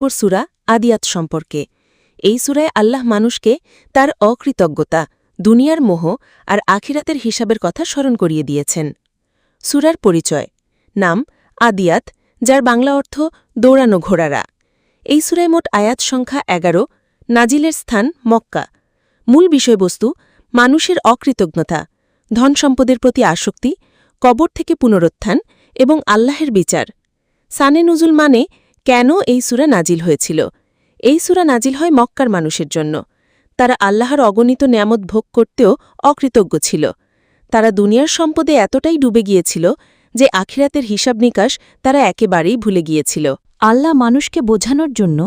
নম্বর সুরা আদিয়াত সম্পর্কে। এই সুরায় আল্লাহ মানুষকে তার অকৃতজ্ঞতা, দুনিয়ার মোহ আর আখিরাতের হিসাবের কথা স্মরণ করিয়ে দিয়েছেন। সুরার পরিচয়, নাম আদিয়াত, যার বাংলা অর্থ দৌড়ানো ঘোড়ারা। এই সুরায় মোট আয়াত সংখ্যা এগারো, নাজিলের স্থান মক্কা। মূল বিষয়বস্তু, মানুষের অকৃতজ্ঞতা, ধন সম্পদের প্রতি আসক্তি, কবর থেকে পুনরুত্থান এবং আল্লাহের বিচার। সানে নুজুল মানে কেন এই সুরা নাজিল হয়েছিল? এই সুরা নাজিল হয় মক্কার মানুষের জন্য। তারা আল্লাহর অগণিত নিয়ামত ভোগ করতেও অকৃতজ্ঞ ছিল। তারা দুনিয়ার সম্পদে এতটাই ডুবে গিয়েছিল যে আখিরাতের হিসাব নিকাশ তারা একেবারেই ভুলে গিয়েছিল। আল্লাহ মানুষকে বোঝানোর জন্য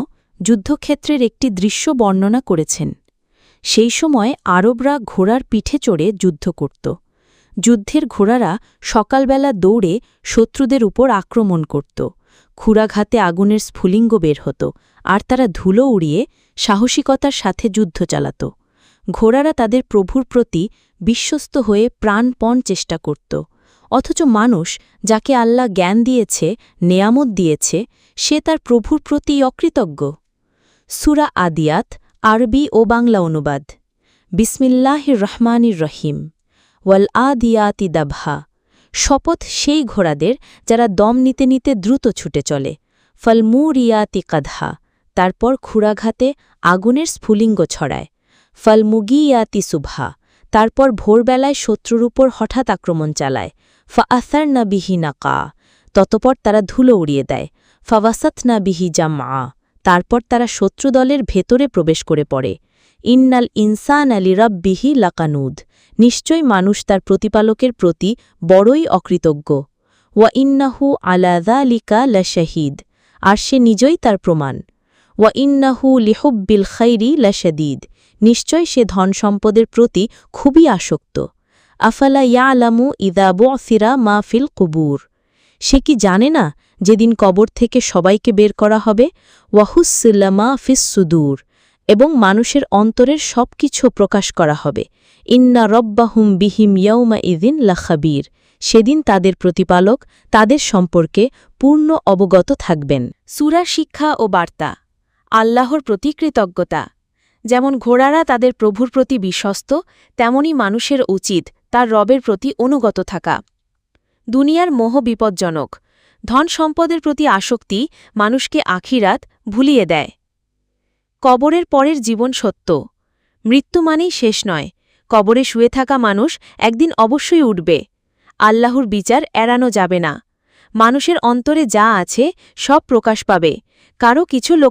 যুদ্ধক্ষেত্রের একটি দৃশ্য বর্ণনা করেছেন। সেই সময় আরবরা ঘোড়ার পিঠে চড়ে যুদ্ধ করত। যুদ্ধের ঘোড়ারা সকালবেলা দৌড়ে শত্রুদের উপর আক্রমণ করত। খুরাঘাতে আগুনের স্ফুলিঙ্গ বের হতো, আর তারা ধুলো উড়িয়ে সাহসিকতার সাথে যুদ্ধ চালাত। ঘোড়ারা তাদের প্রভুর প্রতি বিশ্বস্ত হয়ে প্রাণপণ চেষ্টা করত। অথচ মানুষ যাকে আল্লাহ জ্ঞান দিয়েছে, নেয়ামত দিয়েছে, সে তার প্রভুর প্রতি অকৃতজ্ঞ। সুরা আদিয়াত, আরবি ও বাংলা অনুবাদ। বিসমিল্লাহির রহমানির রহিম। ওয়াল আদিয়াতি দাভা শপথ সেই ঘোড়াদের যারা দম নিতে নিতে দ্রুত ছুটে চলে। ফলমুরিয়াতি কাধা তারপর খুড়াঘাতে আগুনের স্ফুলিঙ্গ ছড়ায়। ফলমুগিয়াতি সুভা, তারপর ভোরবেলায় শত্রুর উপর হঠাৎ আক্রমণ চালায়। ফা আসার না বিহি নাকা, ততপর তারা ধুলো উড়িয়ে দেয়। ফাওয়াসাত না বিহি জামা তারপর তারা শত্রু দলের ভেতরে প্রবেশ করে পড়ে। ইন্নাল ইনসান আলী রব্বিহি লাকানুদ। নিশ্চয় মানুষ তার প্রতিপালকের প্রতি বড়ই অকৃতজ্ঞ। ওয়া ইন্নাহু আলাদা লিকা লা শাহিদ আর সে নিজই তার প্রমাণ। ওয়া ইন্নাহু লিহুব্বিল খৈরি লাশাদিদ। নিশ্চয় সে ধন সম্পদের প্রতি খুবই আসক্ত। আফালা ইয়ালামু ইদা বসিরা মা ফিল কুবুর। সে কি জানে না যেদিন কবর থেকে সবাইকে বের করা হবে ওয়াহুসুল্লামা ফিস সুদূর, এবং মানুষের অন্তরের সব কিছু প্রকাশ করা হবে। ইন্না রব্বাহুম বিহিম ইয়ৌমা ইদিন লাখাবীর, সেদিন তাদের প্রতিপালক তাদের সম্পর্কে পূর্ণ অবগত থাকবেন। সুরা শিক্ষা ও বার্তা, আল্লাহর প্রতি কৃতজ্ঞতা। যেমন ঘোড়ারা তাদের প্রভুর প্রতি বিশ্বস্ত, তেমনি মানুষের উচিত তার রবের প্রতি অনুগত থাকা। দুনিয়ার মোহ বিপজ্জনক ধন সম্পদের প্রতি আসক্তি মানুষকে আখিরাত ভুলিয়ে দেয়। কবরের পরের জীবন সত্য। মৃত্যু মানেই শেষ নয়। কবরে শুয়ে থাকা মানুষ একদিন অবশ্যই উঠবে। আল্লাহর বিচার এড়ানো যাবে না। মানুষের অন্তরে যা আছে সব প্রকাশ পাবে। কারও কিছু লোক